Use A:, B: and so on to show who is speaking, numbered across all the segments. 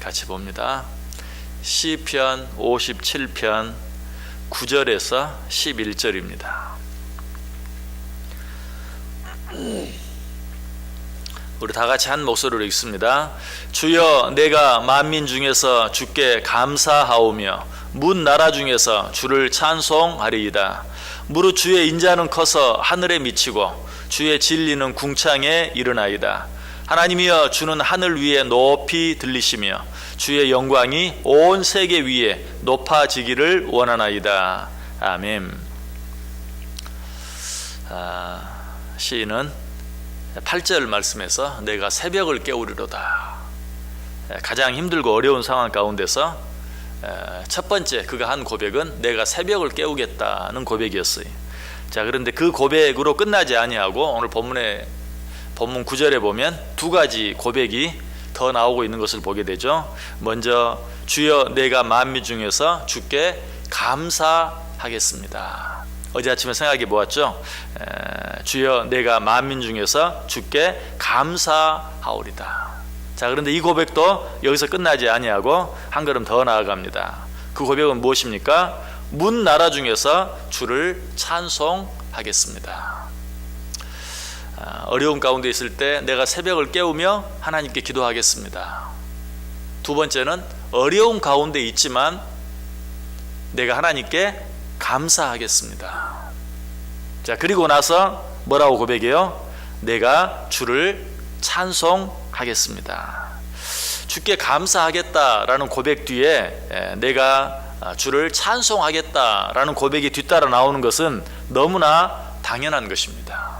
A: 같이 봅니다. 시편 57편 9절에서 11절입니다. 우리 다 같이 한 목소리로 읽습니다. 주여 내가 만민 중에서 주께 감사하오며 문 나라 중에서 주를 찬송하리이다. 무릇 주의 인자는 커서 하늘에 미치고 주의 진리는 궁창에 이르나이다. 하나님이여 주는 하늘 위에 높이 들리시며 주의 영광이 온 세계 위에 높아지기를 원하나이다. 아멘. 아, 시인은 8절 말씀에서 내가 새벽을 깨우리로다. 가장 힘들고 어려운 상황 가운데서 첫 번째 그가 한 고백은 내가 새벽을 깨우겠다는 고백이었어요. 자 그런데 그 고백으로 끝나지 아니하고 오늘 본문에 본문 9절에 보면 두 가지 고백이 더 나오고 있는 것을 보게 되죠. 먼저 주여 내가 만미 중에서 주께 감사하겠습니다. 어제 아침에 생각해 보았죠. 에, 주여 내가 만민 중에서 주께 감사하오리다. 자 그런데 이 고백도 여기서 끝나지 아니하고 한 걸음 더 나아갑니다. 그 고백은 무엇입니까? 문 나라 중에서 주를 찬송하겠습니다. 아, 어려운 가운데 있을 때 내가 새벽을 깨우며 하나님께 기도하겠습니다. 두 번째는 어려운 가운데 있지만 내가 하나님께 감사하겠습니다. 자, 그리고 나서 뭐라고 고백해요? 내가 주를 찬송하겠습니다. 주께 감사하겠다라는 고백 뒤에 내가 주를 찬송하겠다라는 고백이 뒤따라 나오는 것은 너무나 당연한 것입니다.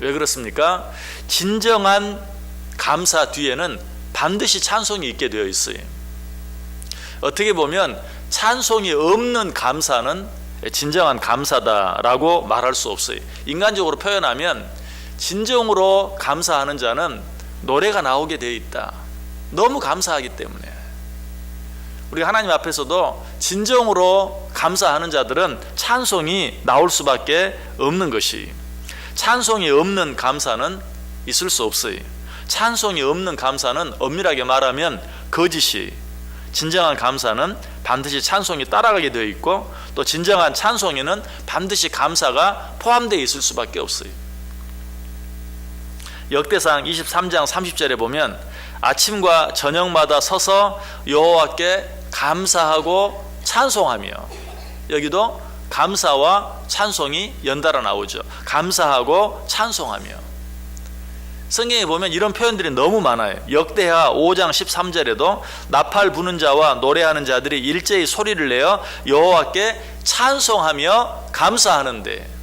A: 왜 그렇습니까? 진정한 감사 뒤에는 반드시 찬송이 있게 되어 있어요. 어떻게 보면 찬송이 없는 감사는 진정한 감사다라고 말할 수 없어요. 인간적으로 표현하면 진정으로 감사하는 자는 노래가 나오게 되어 있다. 너무 감사하기 때문에. 우리 하나님 앞에서도 진정으로 감사하는 자들은 찬송이 나올 수밖에 없는 것이. 찬송이 없는 감사는 있을 수 없어요. 찬송이 없는 감사는 엄밀하게 말하면 거짓이. 진정한 감사는 반드시 찬송이 따라가게 되어 있고 또 진정한 찬송에는 반드시 감사가 포함되어 있을 수밖에 없어요. 역대상 23장 30절에 보면 아침과 저녁마다 서서 여호와께 감사하고 찬송하며 여기도 감사와 찬송이 연달아 나오죠. 감사하고 찬송하며 성경에 보면 이런 표현들이 너무 많아요. 역대하 5장 13절에도 나팔 부는 자와 노래하는 자들이 일제히 소리를 내어 여호와께 찬송하며 감사하는데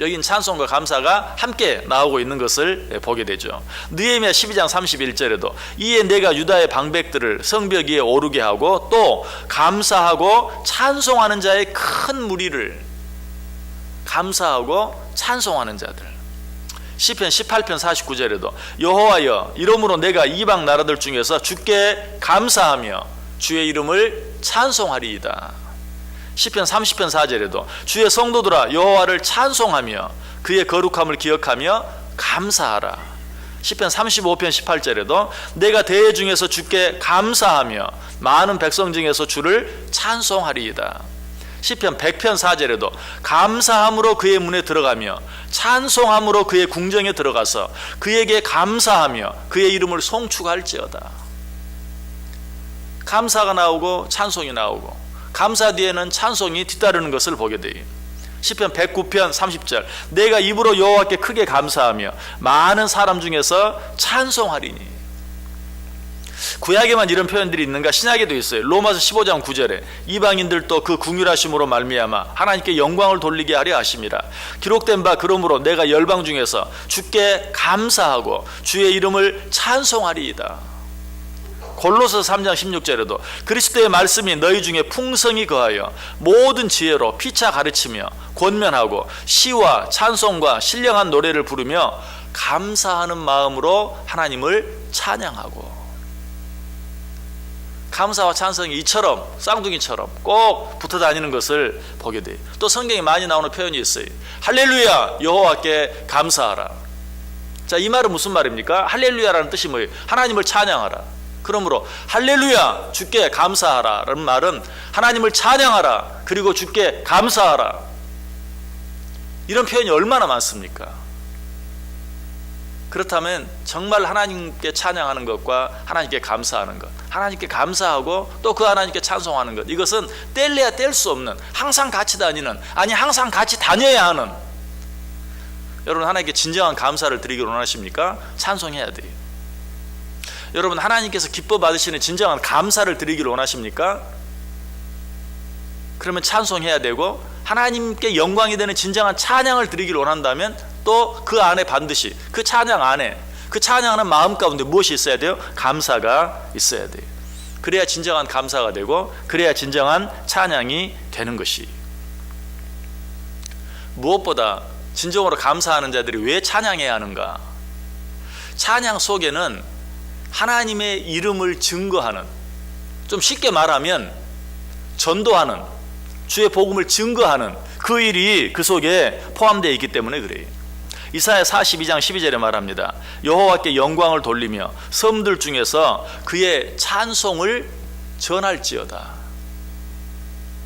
A: 여긴 찬송과 감사가 함께 나오고 있는 것을 보게 되죠. 느헤미야 12장 31절에도 이에 내가 유다의 방백들을 성벽 위에 오르게 하고 또 감사하고 찬송하는 자의 큰 무리를 감사하고 찬송하는 자들 시편 18편 49절에도 여호와여 이러므로 내가 이방 나라들 중에서 주께 감사하며 주의 이름을 찬송하리이다. 시편 30편 4절에도 주의 성도들아 여호와를 찬송하며 그의 거룩함을 기억하며 감사하라. 시편 35편 18절에도 내가 대회 중에서 주께 감사하며 많은 백성 중에서 주를 찬송하리이다. 시편 100편 4절에도 감사함으로 그의 문에 들어가며 찬송함으로 그의 궁정에 들어가서 그에게 감사하며 그의 이름을 송축할지어다. 감사가 나오고 찬송이 나오고 감사 뒤에는 찬송이 뒤따르는 것을 보게 돼요. 시편 109편 30절 내가 입으로 여호와께 크게 감사하며 많은 사람 중에서 찬송하리니 구약에만 이런 표현들이 있는가 신약에도 있어요. 로마서 15장 9절에 이방인들도 그 궁휼하심으로 말미암아 하나님께 영광을 돌리게 하려 하심이라. 기록된 바 그러므로 내가 열방 중에서 주께 감사하고 주의 이름을 찬송하리이다. 골로서 3장 16절에도 그리스도의 말씀이 너희 중에 풍성히 거하여 모든 지혜로 피차 가르치며 권면하고 시와 찬송과 신령한 노래를 부르며 감사하는 마음으로 하나님을 찬양하고 감사와 찬성이 이처럼 쌍둥이처럼 꼭 붙어 다니는 것을 보게 돼요. 또 성경에 많이 나오는 표현이 있어요. 할렐루야 여호와께 감사하라. 자, 이 말은 무슨 말입니까? 할렐루야라는 뜻이 뭐예요? 하나님을 찬양하라. 그러므로 할렐루야 주께 감사하라라는 말은 하나님을 찬양하라 그리고 주께 감사하라 이런 표현이 얼마나 많습니까? 그렇다면 정말 하나님께 찬양하는 것과 하나님께 감사하는 것, 하나님께 감사하고 또 그 하나님께 찬송하는 것, 이것은 뗄래야 뗄 수 없는 항상 같이 다니는 아니 항상 같이 다녀야 하는 여러분 하나님께 진정한 감사를 드리기를 원하십니까? 찬송해야 돼요. 여러분 하나님께서 기뻐 받으시는 진정한 감사를 드리기를 원하십니까? 그러면 찬송해야 되고 하나님께 영광이 되는 진정한 찬양을 드리기를 원한다면 또 그 안에 반드시 그 찬양 안에 그 찬양하는 마음 가운데 무엇이 있어야 돼요? 감사가 있어야 돼요. 그래야 진정한 감사가 되고 그래야 진정한 찬양이 되는 것이 무엇보다 진정으로 감사하는 자들이 왜 찬양해야 하는가? 찬양 속에는 하나님의 이름을 증거하는 좀 쉽게 말하면 전도하는 주의 복음을 증거하는 그 일이 그 속에 포함되어 있기 때문에 그래요. 이사야 42장 12절에 말합니다. 여호와께 영광을 돌리며 섬들 중에서 그의 찬송을 전할지어다.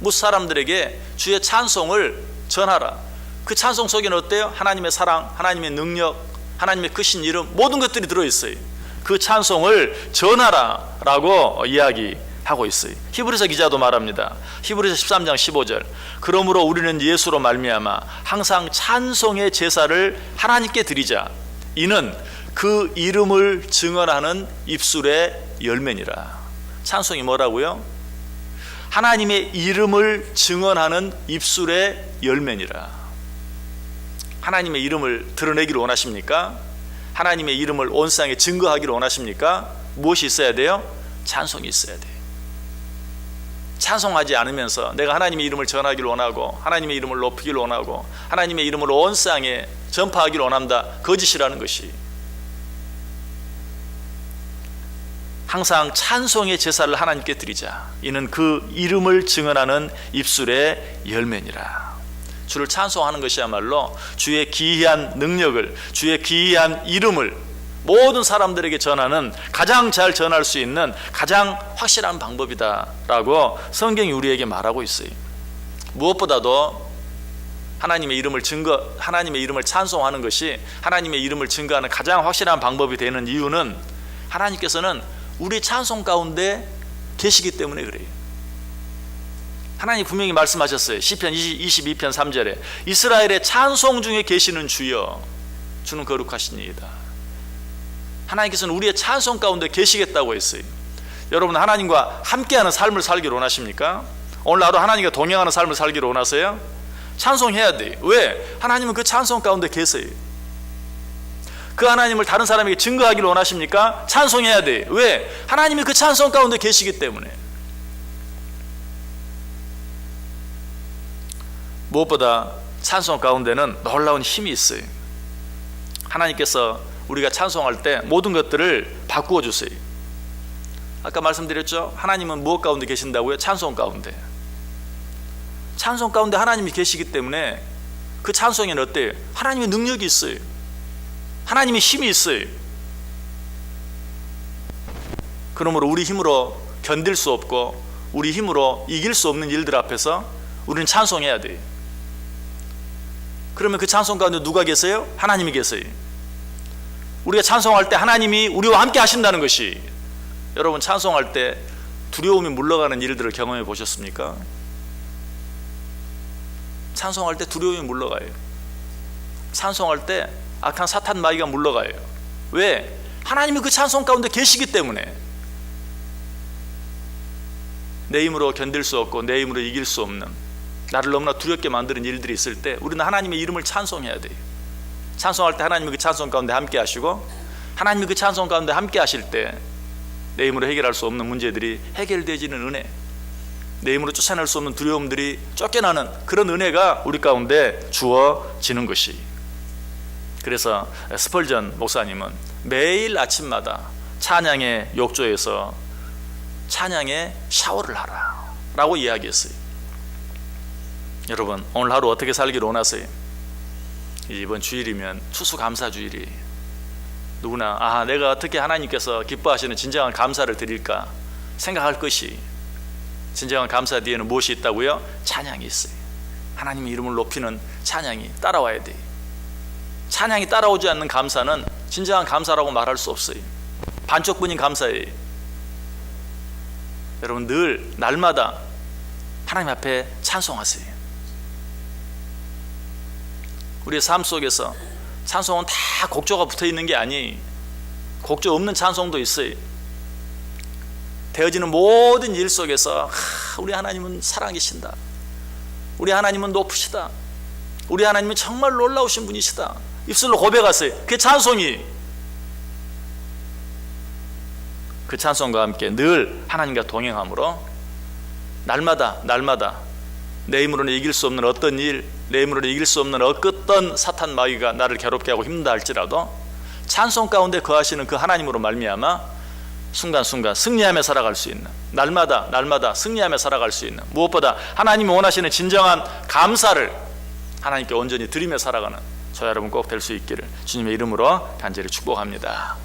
A: 무 사람들에게 주의 찬송을 전하라. 그 찬송 속에는 어때요? 하나님의 사랑, 하나님의 능력, 하나님의 크신 이름 모든 것들이 들어 있어요. 그 찬송을 전하라라고 이야기하고 있어요. 히브리서 기자도 말합니다. 히브리서 13장 15절. 그러므로 우리는 예수로 말미암아 항상 찬송의 제사를 하나님께 드리자. 이는 그 이름을 증언하는 입술의 열매니라. 찬송이 뭐라고요? 하나님의 이름을 증언하는 입술의 열매니라. 하나님의 이름을 드러내기를 원하십니까? 하나님의 이름을 온 세상에 증거하기를 원하십니까? 무엇이 있어야 돼요? 찬송이 있어야 돼요. 찬송하지 않으면서 내가 하나님의 이름을 전하기를 원하고 하나님의 이름을 높이기를 원하고 하나님의 이름을 온 세상에 전파하기를 원한다. 거짓이라는 것이 항상 찬송의 제사를 하나님께 드리자. 이는 그 이름을 증언하는 입술의 열매니라. 주를 찬송하는 것이야말로 주의 기이한 능력을 주의 기이한 이름을 모든 사람들에게 전하는 가장 잘 전할 수 있는 가장 확실한 방법이다라고 성경이 우리에게 말하고 있어요. 무엇보다도 하나님의 이름을 증거 하나님의 이름을 찬송하는 것이 하나님의 이름을 증거하는 가장 확실한 방법이 되는 이유는 하나님께서는 우리 찬송 가운데 계시기 때문에 그래요. 하나님 분명히 말씀하셨어요. 시편 22편 3절에 이스라엘의 찬송 중에 계시는 주여 주는 거룩하시니이다. 하나님께서는 우리의 찬송 가운데 계시겠다고 했어요. 여러분 하나님과 함께하는 삶을 살기를 원하십니까? 오늘 하루 하나님과 동행하는 삶을 살기를 원하세요? 찬송해야 돼. 왜? 하나님은 그 찬송 가운데 계세요. 그 하나님을 다른 사람에게 증거하기를 원하십니까? 찬송해야 돼. 왜? 하나님이 그 찬송 가운데 계시기 때문에. 무엇보다 찬송 가운데는 놀라운 힘이 있어요. 하나님께서 우리가 찬송할 때 모든 것들을 바꾸어 주세요. 아까 말씀드렸죠? 하나님은 무엇 가운데 계신다고요? 찬송 가운데. 찬송 가운데 하나님이 계시기 때문에 그 찬송에는 어때요? 하나님의 능력이 있어요. 하나님의 힘이 있어요. 그러므로 우리 힘으로 견딜 수 없고 우리 힘으로 이길 수 없는 일들 앞에서 우리는 찬송해야 돼요. 그러면 그 찬송 가운데 누가 계세요? 하나님이 계세요. 우리가 찬송할 때 하나님이 우리와 함께 하신다는 것이 여러분 찬송할 때 두려움이 물러가는 일들을 경험해 보셨습니까? 찬송할 때 두려움이 물러가요. 찬송할 때 악한 사탄 마귀가 물러가요. 왜? 하나님이 그 찬송 가운데 계시기 때문에 내 힘으로 견딜 수 없고 내 힘으로 이길 수 없는 나를 너무나 두렵게 만드는 일들이 있을 때 우리는 하나님의 이름을 찬송해야 돼요. 찬송할 때 하나님이 그 찬송 가운데 함께 하시고 하나님이 그 찬송 가운데 함께 하실 때 내 힘으로 해결할 수 없는 문제들이 해결되지는 은혜 내 힘으로 쫓아낼 수 없는 두려움들이 쫓겨나는 그런 은혜가 우리 가운데 주어지는 것이 그래서 스펄전 목사님은 매일 아침마다 찬양의 욕조에서 찬양의 샤워를 하라 라고 이야기했어요 여러분 오늘 하루 어떻게 살기를 원하세요? 이번 주일이면 추수감사주일이 누구나 아 내가 어떻게 하나님께서 기뻐하시는 진정한 감사를 드릴까 생각할 것이 진정한 감사 뒤에는 무엇이 있다고요? 찬양이 있어요. 하나님의 이름을 높이는 찬양이 따라와야 돼. 찬양이 따라오지 않는 감사는 진정한 감사라고 말할 수 없어요. 반쪽뿐인 감사예요. 여러분 늘 날마다 하나님 앞에 찬송하세요. 우리의 삶 속에서 찬송은 다 곡조가 붙어 있는 게 아니. 곡조 없는 찬송도 있어요. 되어지는 모든 일 속에서 하, 우리 하나님은 살아계신다. 우리 하나님은 높으시다. 우리 하나님은 정말 놀라우신 분이시다. 입술로 고백하세요. 그 찬송이 그 찬송과 함께 늘 하나님과 동행함으로 날마다 날마다 내 힘으로는 이길 수 없는 어떤 일, 내 힘으로는 이길 수 없는 어떤 사탄 마귀가 나를 괴롭게 하고 힘들다 할지라도 찬송 가운데 거하시는 그 하나님으로 말미암아 순간순간 승리하며 살아갈 수 있는 날마다 날마다 승리하며 살아갈 수 있는 무엇보다 하나님이 원하시는 진정한 감사를 하나님께 온전히 드리며 살아가는 저 여러분 꼭 될 수 있기를 주님의 이름으로 간절히 축복합니다.